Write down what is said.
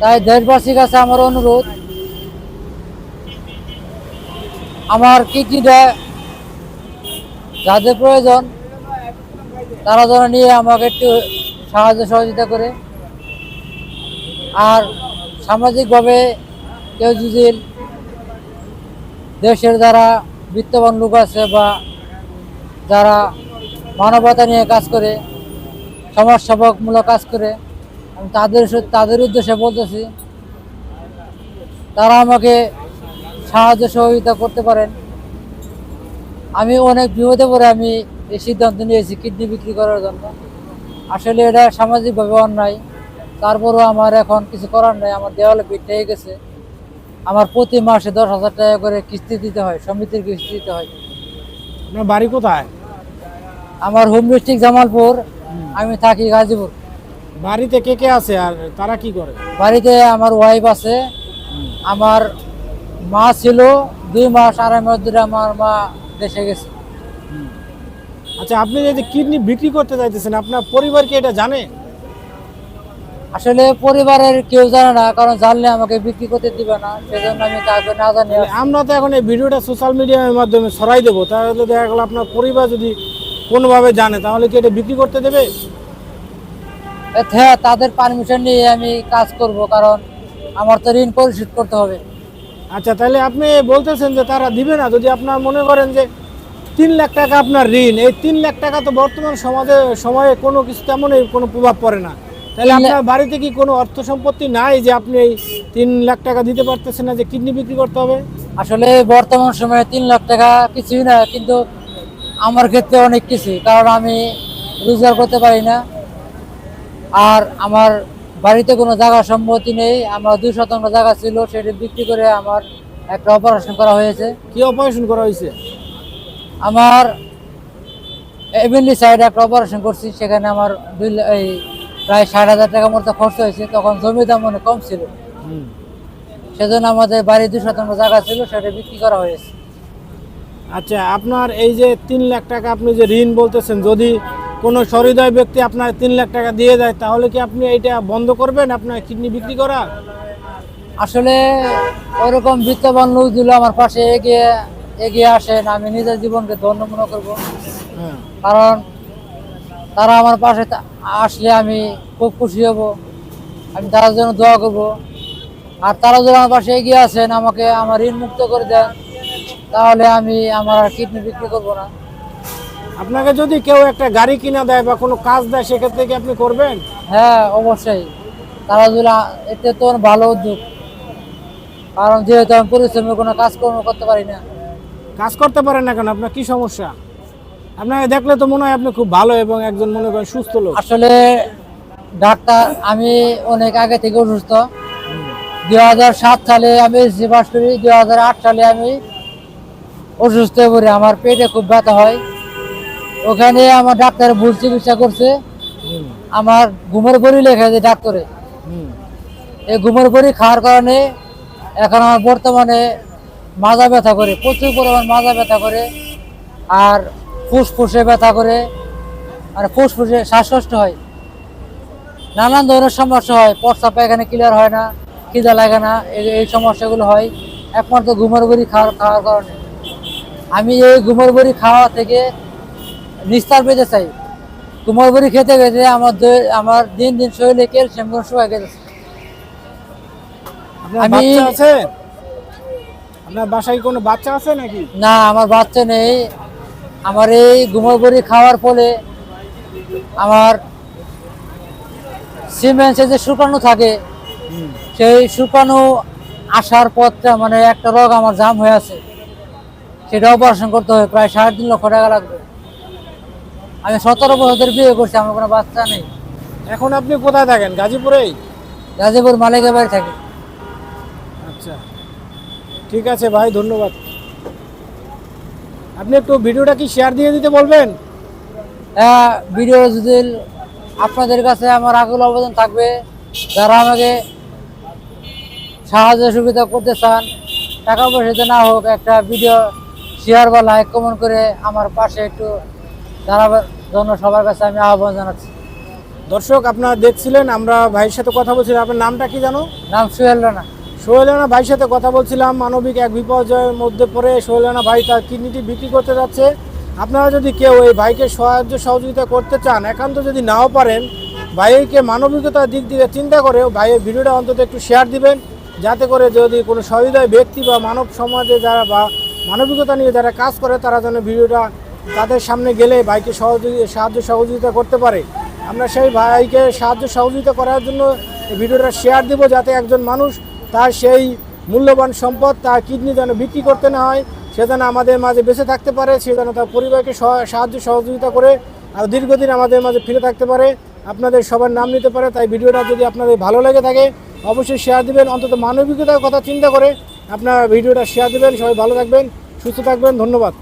তাই দেশবাসীর কাছে আমার অনুরোধ, আমার কিডনিটা যাদের প্রয়োজন, তারা যেন নিয়ে আমাকে একটু সাহায্য সহযোগিতা করে। আর সামাজিকভাবে কেউ যদি দেশের যারা বিত্তবান লোক আছে বা যারা মানবতা নিয়ে কাজ করে সমাজ সেবকমূলক কাজ করে তাদের তাদের উদ্দেশ্যে বলতেছি তারা আমাকে সাহায্য সহযোগিতা করতে পারেন। আমি অনেক বিপদে পড়ে আমি এই সিদ্ধান্ত নিয়েছি কিডনি বিক্রি করার জন্য। আসলে এটা সামাজিকভাবে অন্যায়। তারপরেও আমার এখন কিছু করার নাই আমার দেওয়ালে পিঠ হয়ে গেছে। আমার প্রতি মাসে দশ হাজার টাকা করে কিস্তি দিতে হয় সমিতির কিস্তি দিতে হয়। বাড়ি কোথায়? আমার হোম ডিস্ট্রিক্ট জামালপুর আমি থাকি গাজীপুর। বাড়িতে কে কে আছে আর তারা কি করে? বাড়িতে আমার ওয়াইফ আছে আমার মা ছিল দুই মাস আড়াই মাস ধরে আমার মা দেশে গেছে। আচ্ছা আপনি যদি কিডনি বিক্রি করতে চাইতেছেন আপনার পরিবার কি এটা জানে? আসলে পরিবারের কেউ জানে না কারণ জানলে আমাকে বিক্রি করতে দিবে না সেজন্য আমি কাউকে না জানি আমরা তো এখন এই ভিডিওটা সোশ্যাল মিডিয়ার মাধ্যমে ছড়াই দেবো তাহলে দেখা গেলো আপনার পরিবার যদি কোনোভাবে জানে তাহলে কি এটা বিক্রি করতে দেবে? হ্যাঁ তাদের পারমিশন নিয়ে আমি কাজ করব কারণ আমার তো ঋণ পরিশোধ করতে হবে। আচ্ছা তাহলে আপনি বলতেছেন যে তারা দিবে না যদি আপনার মনে করেন যে তিন লাখ টাকা আপনার ঋণ এই তিন লাখ টাকা তো বর্তমান সমাজে সময়ে কোনো কিছু তেমনই কোনো প্রভাব পড়ে না। তাহলে আপনার বাড়িতে কি কোনো অর্থ সম্পত্তি নাই যে আপনি এই তিন লাখ টাকা দিতে পারতেছেন না যে কিডনি বিক্রি করতে হবে? আসলে বর্তমান সময়ে তিন লাখ টাকা কিছুই না কিন্তু আমার ক্ষেত্রে অনেক কিছু কারণ আমি রোজগার করতে পারি না। আর আমার বাড়িতে কোনো জায়গা সম্মতি নেই। আমার দুই শতাংশ জায়গা ছিল সেটি বিক্রি করে আমার একটা অপারেশন করা হয়েছে। কি অপারেশন করা হয়েছে? আমার এমএলএ সাইডে একটা অপারেশন করছি সেখানে আমার দুই এই প্রায় ষাট হাজার টাকা মতো খরচ হয়েছে। তখন জমির দাম অনেক কম ছিল। সেজন্য আমাদের বাড়ি দুই শতাংশ জায়গা ছিল সেটা বিক্রি করা হয়েছে। আচ্ছা আপনার এই যে তিন লাখ টাকা আপনি যে ঋণ বলতেছেন যদি কোনো সহৃদয় ব্যক্তি আপনার তিন লাখ টাকা দিয়ে দেয় তাহলে কি আপনি এইটা বন্ধ করবেন? আপনার কিডনি বিক্রি করা আসলে ওরকম বিত্তবান লোকগুলো আমার পাশে এগিয়ে এগিয়ে আসেন আমি নিজের জীবনকে ধন্য মনে করব। হ্যাঁ। কারণ তারা আমার পাশে আসলে আমি খুব খুশি হব। আমি তার জন্য দোয়া করব। আর তারা যদি আমার পাশে এগিয়ে আসেন আমাকে আমার ঋণ মুক্ত করে দেন তাহলে আমি আমার কিডনি বিক্রি করব না। আপনাকে যদি কেউ একটা গাড়ি কিনা দেয় বা কোনো কাজ দেয় সেক্ষেত্রে কি আপনি করবেন? হ্যাঁ অবশ্যই। আ- এতে তো ভালো উদ্যোগ। কারণ যেহেতু আমি পরিশ্রমের কোনো কাজকর্ম করতে পারি না। কাজ করতে পারেন না কেন? আপনার কি সমস্যা? আপনাকে দেখলে তো মনে হয় আপনি খুব ভালো এবং একজন মনে করেন সুস্থ লোক। আসলে ডাক্তার আমি অনেক আগে থেকে অসুস্থ। দুই হাজার সাত সালে আমি এসএসসি পাস করি দুই হাজার আট সালে আমি অসুস্থ হয়ে পড়ি। আমার পেটে খুব ব্যথা হয়। ওখানে আমার ডাক্তার ভুল চিকিৎসা করছে। আমার ঘুমের বড়ি লেখা যে ডাক্তারে। এই ঘুমের বড়ি খাওয়ার কারণে এখন আমার বর্তমানে মাজা ব্যথা করে, প্রচুর পরিমাণ মাজা ব্যথা করে আর ফুসফুসে ব্যথা করে আর ফুসফুসে শ্বাসকষ্ট হয়। নানান ধরনের সমস্যা হয়, প্রস্রাব পায়খানা ক্লিয়ার হয় না, খিদা লাগে না, এই- এই সমস্যাগুলো হয় একমাত্র ঘুমের বড়ি খাওয়ার খাওয়ার কারণে। আমি এই ঘুমের বড়ি খাওয়া থেকে নিস্তার পেতে চাই। বড়ি খেতে খেতে আমার আমার দিন দিন শরীরে ক্যালসিয়াম শুয়ে গেছে। আপনার আমি- আছে? আপনার বাসায় কোনো বাচ্চা আছে নাকি? না আমার বাচ্চা নেই। আমার এই ঘুমের খাওয়ার ফলে আমার সিমেন্সে যে শুকানো থাকে সেই শুকানো আসার পথটা মানে একটা রোগ আমার জাম হয়ে আছে। সেটা অপারেশন করতে হবে প্রায় সাড়ে তিন লক্ষ টাকা লাগবে। আমি সতেরো বছর বিয়ে করছি আমার কোনো বাচ্চা নেই। এখন আপনি কোথায় থাকেন? গাজীপুরেই? গাজীপুর মালিকের বাড়ি থাকে। আচ্ছা। ঠিক আছে ভাই ধন্যবাদ। আপনি একটু ভিডিওটা কি শেয়ার দিয়ে দিতে বলবেন? হ্যাঁ ভিডিও যদি আপনাদের কাছে আমার আগুল অবদান থাকবে যারা আমাকে সাহায্য সুবিধা করতে চান টাকা পয়সাতে না হোক একটা ভিডিও শেয়ার বা লাইক কমেন্ট করে আমার পাশে একটু দাঁড়াবার জন্য সবার কাছে আমি আহ্বান জানাচ্ছি। দর্শক আপনারা দেখছিলেন আমরা ভাইয়ের সাথে কথা বলছিলাম। আপনার নামটা কি জানো? নাম সুহেল রানা। সোহেল রানা ভাইয়ের সাথে কথা বলছিলাম। মানবিক এক বিপর্যয়ের মধ্যে পড়ে সোহেল রানা ভাই তার কিডনিটি বিক্রি করতে যাচ্ছে। আপনারা যদি কেউ এই ভাইকে সাহায্য সহযোগিতা করতে চান একান্ত যদি নাও পারেন ভাইকে মানবিকতার দিক থেকে চিন্তা করে ভাইয়ের ভিডিওটা অন্তত একটু শেয়ার দিবেন। যাতে করে যদি কোনো সহৃদয় ব্যক্তি বা মানব সমাজে যারা বা মানবিকতা নিয়ে যারা কাজ করে তারা যেন ভিডিওটা তাদের সামনে গেলে ভাইকে সহযোগী, সাহায্য সহযোগিতা করতে পারে। আমরা সেই ভাইকে সাহায্য সহযোগিতা করার জন্য ভিডিওটা শেয়ার দিব যাতে একজন মানুষ তার সেই মূল্যবান সম্পদ তার কিডনি যেন বিক্রি করতে না হয়, সে যেন আমাদের মাঝে বেঁচে থাকতে পারে, সে যেন তার পরিবারকে সহ- সাহায্য সহযোগিতা করে আর দীর্ঘদিন আমাদের মাঝে ফিরে থাকতে পারে। আপনাদের সবার নাম নিতে পারে, তাই ভিডিওটা যদি আপনাদের ভালো লেগে থাকে, অবশ্যই শেয়ার দিবেন। অন্তত মানবিকতার কথা চিন্তা করে আপনারা ভিডিওটা শেয়ার দিবেন। সবাই ভালো থাকবেন, সুস্থ থাকবেন। ধন্যবাদ।